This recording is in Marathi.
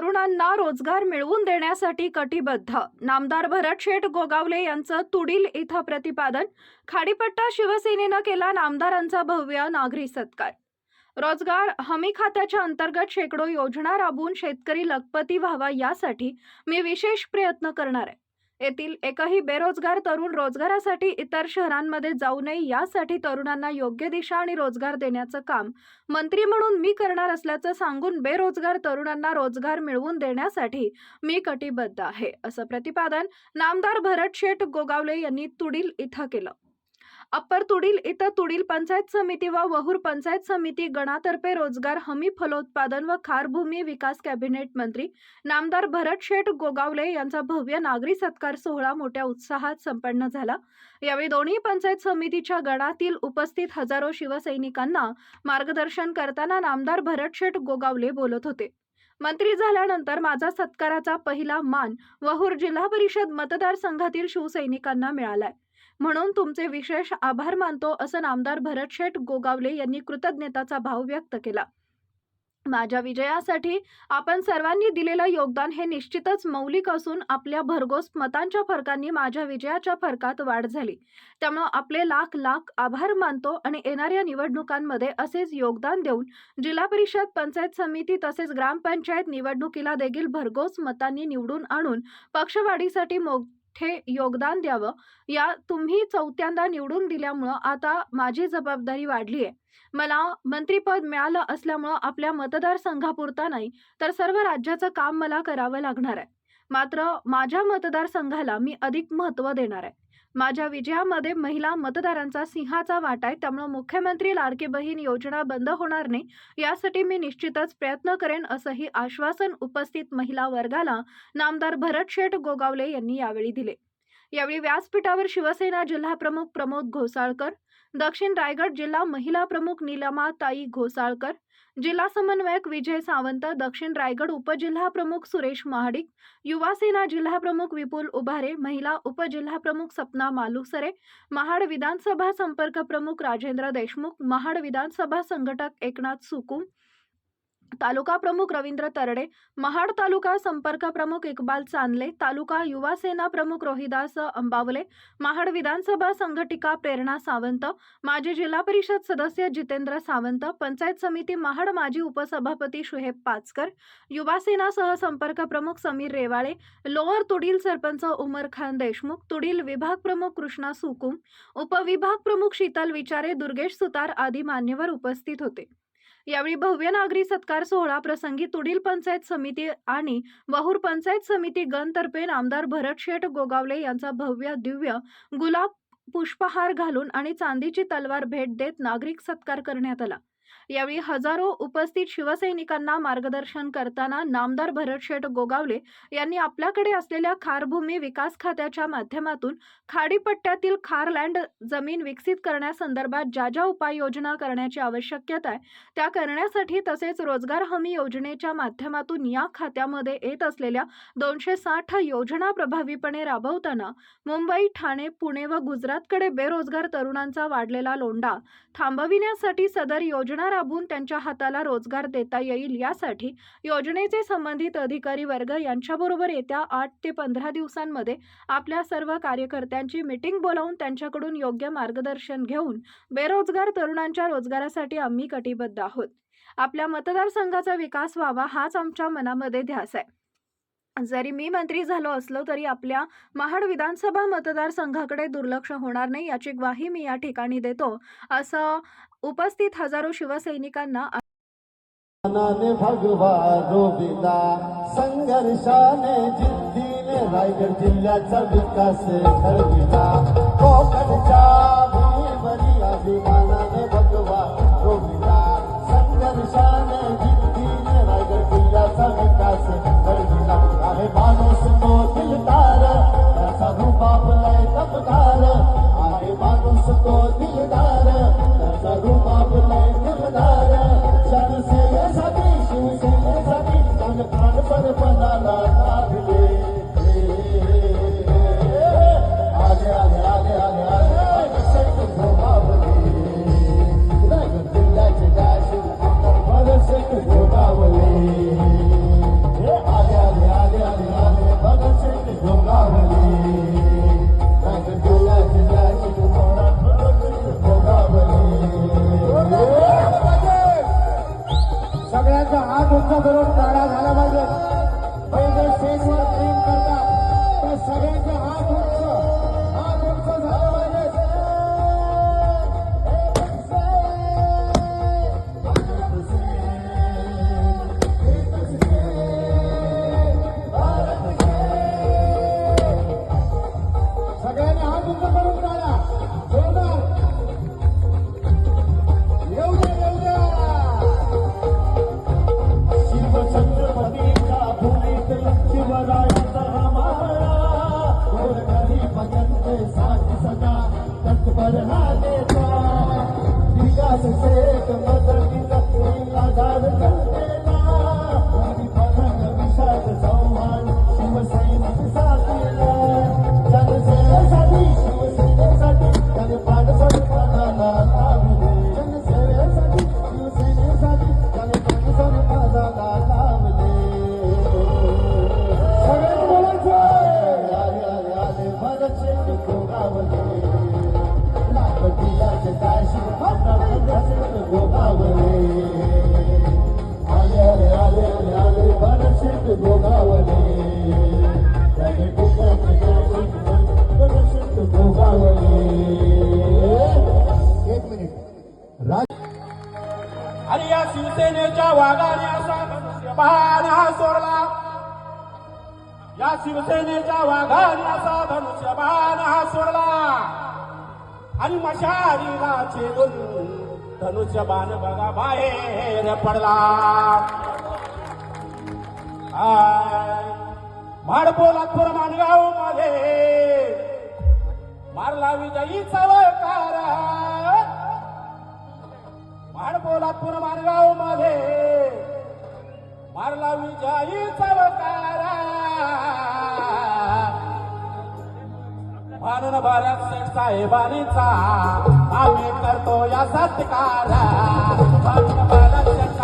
तरुणांना रोजगार मिळवून देण्यासाठी कटिबद्ध. नामदार भरत शेठ गोगावले यांचं तुडील इथं प्रतिपादन. खाडीपट्टा शिवसेनेनं केला नामदारांचा भव्य नागरी सत्कार. रोजगार हमी खात्याच्या अंतर्गत शेकडो योजना राबवून शेतकरी लखपती व्हावा यासाठी मी विशेष प्रयत्न करणार आहे. येथील एकही बेरोजगार तरुण रोजगारासाठी इतर शहरांमध्ये जाऊ नये यासाठी तरुणांना योग्य दिशा आणि रोजगार देण्याचं काम मंत्री म्हणून मी करणार असल्याचं सांगून बेरोजगार तरुणांना रोजगार मिळवून देण्यासाठी मी कटिबद्ध आहे असं प्रतिपादन नामदार भरत शेठ गोगावले यांनी तुडील इथं केलं. अप्पर तुडील इथं तुडील पंचायत समिती व वहूर पंचायत समिती गणातर्फे रोजगार हमी फलोत्पादन व खारभूमी विकास कॅबिनेट मंत्री नामदार भरत शेठ गोगावले यांचा भव्य नागरी सत्कार सोहळा मोठ्या उत्साहात संपन्न झाला. यावेळी दोन्ही पंचायत समितीच्या गणातील उपस्थित हजारो शिवसैनिकांना मार्गदर्शन करताना नामदार भरत शेठ गोगावले बोलत होते. मंत्री झाल्यानंतर माझा सत्काराचा पहिला मान वहूर जिल्हा परिषद मतदारसंघातील शिवसैनिकांना मिळालाय. म्हणून तुमचे विशेष आभार मानतो असं नामदार भरत शेठ गोगावले यांनी कृतज्ञताचा भाव व्यक्त केला. माझ्या विजयासाठी आपण सर्वांनी दिलेलं योगदान हे निश्चितच मौलिक असून आपल्या भरघोस मतांच्या फरकांनी माझ्या विजयाच्या फरकात वाढ झाली. त्यामुळं आपले लाख लाख आभार मानतो आणि येणाऱ्या निवडणुकांमध्ये असेच योगदान देऊन जिल्हा परिषद पंचायत समिती तसेच ग्रामपंचायत निवडणुकीला देखील भरघोस मतांनी निवडून आणून पक्षवाढीसाठी मोठे योगदान द्यावं. या तुम्ही चौथ्यांदा निवडून दिल्यामुळं आता माझी जबाबदारी वाढली आहे मला मंत्रीपद मिळालं असल्यामुळं आपल्या मतदारसंघापुरता नाही तर सर्व राज्याचं काम मला करावं लागणार आहे. मात्र माझ्या मतदारसंघाला मी अधिक महत्त्व देणार आहे. माझ्या विजयामध्ये महिला मतदारांचा सिंहाचा वाटा आहे त्यामुळं मुख्यमंत्री लाडकी बहीण योजना बंद होणार नाही यासाठी मी निश्चितच प्रयत्न करेन असंही आश्वासन उपस्थित महिला वर्गाला नामदार भरत शेठ गोगावले यांनी यावेळी दिले. यावेळी व्यासपीठावर शिवसेना जिल्हाप्रमुख प्रमोद घोसाळकर दक्षिण रायगड जिल्हा महिला प्रमुख निलमा ताई घोसाळकर जिल्हा समन्वयक विजय सावंत दक्षिण रायगड उपजिल्हा प्रमुख सुरेश महाडिक युवा सेना जिल्हा प्रमुख विपुल उभारे महिला उपजिल्हा प्रमुख सपना मालुसरे महाड विधानसभा संपर्क प्रमुख राजेंद्र देशमुख महाड विधानसभा संघटक एकनाथ सुकुम तालुका प्रमुख रवींद्र तरडे महाड तालुका संपर्क प्रमुख इक्बाल चांदले तालुका युवा सेना प्रमुख रोहिदास अंबावले महाड विधानसभा संघटिका प्रेरणा सावंत माजी जिल्हा परिषद सदस्य जितेंद्र सावंत पंचायत समिती महाड माजी उपसभापती शुहेब पाचकर युवा सेना सहसंपर्क प्रमुख समीर रेवाळे लोअर तुडील सरपंच उमर खान देशमुख तुडील विभाग प्रमुख कृष्णा सुकुम उपविभाग प्रमुख शीतल विचारे दुर्गेश सुतार आदी मान्यवर उपस्थित होते. यावेळी भव्य नागरी सत्कार सोहळा प्रसंगी तुडील पंचायत समिती आणि वहूर पंचायत समिती गणतर्फे नामदार भरत शेठ गोगावले यांचा भव्य दिव्य गुलाब पुष्पहार घालून आणि चांदीची तलवार भेट देत नागरिक सत्कार करण्यात आला. यावेळी हजारो उपस्थित शिवसैनिकांना मार्गदर्शन करताना नामदार भरतशेठ गोगावले यांनी आपल्याकडे असलेल्या खारभूमी विकास खात्याच्या माध्यमातून खाडीपट्ट्यातील खारलँड जमीन विकसित करण्यासंदर्भात ज्या ज्या उपाययोजना करण्याची आवश्यकता आहे त्या करण्यासाठी तसेच रोजगार हमी योजनेच्या माध्यमातून या खात्यामध्ये येत असलेल्या दोनशे साठ योजना प्रभावीपणे राबवताना मुंबई ठाणे पुणे व गुजरातकडे बेरोजगार तरुणांचा वाढलेला लोंढा थांबविण्यासाठी सदर योजना राबवून त्यांच्या हाताला रोजगार देता येईल यासाठी योजनेचे संबंधित अधिकारी वर्ग यांच्याबरोबर येत्या आठ ते पंधरा दिवसांमध्ये आपल्या सर्व कार्यकर्त्यांची मीटिंग बोलावून त्यांच्याकडून योग्य मार्गदर्शन घेऊन बेरोजगार तरुणांच्या रोजगारासाठी आम्ही कटिबद्ध आहोत. आपल्या मतदारसंघाचा विकास व्हावा हाच आमच्या मनामध्ये ध्यास आहे. जरी मी मंत्री झालो असलो तरी आपल्या महाड विधानसभा मतदारसंघाकडे दुर्लक्ष होणार नाही याची ग्वाही मी या ठिकाणी देतो असं उपस्थित हजारो शिवसैनिकांना मनाने भगवा रोविला संघर्षाने जिद्दीने रायगड जिल्ह्याचा विकास घडविला कोकणच्या भूमीवरी अभिमानाने तुमचा विरोध करण्यात झाला पाहिजे. शेषवर धनुष्यबाण या शिवसेनेच्या वाघाने असा धनुष्यबाण हा सोडला. आणि मशारीला छेदून धनुष्यबाण बघा बाहेर पडला. माडपोलापूर मानगावमध्ये मारला विजयी चवकार माडपोलापूर मारगावमध्ये मारला विजयी चवकारा म्हणून भारत शेठ साहेबांचा आम्ही करतो या सत्कार. भारत शेठ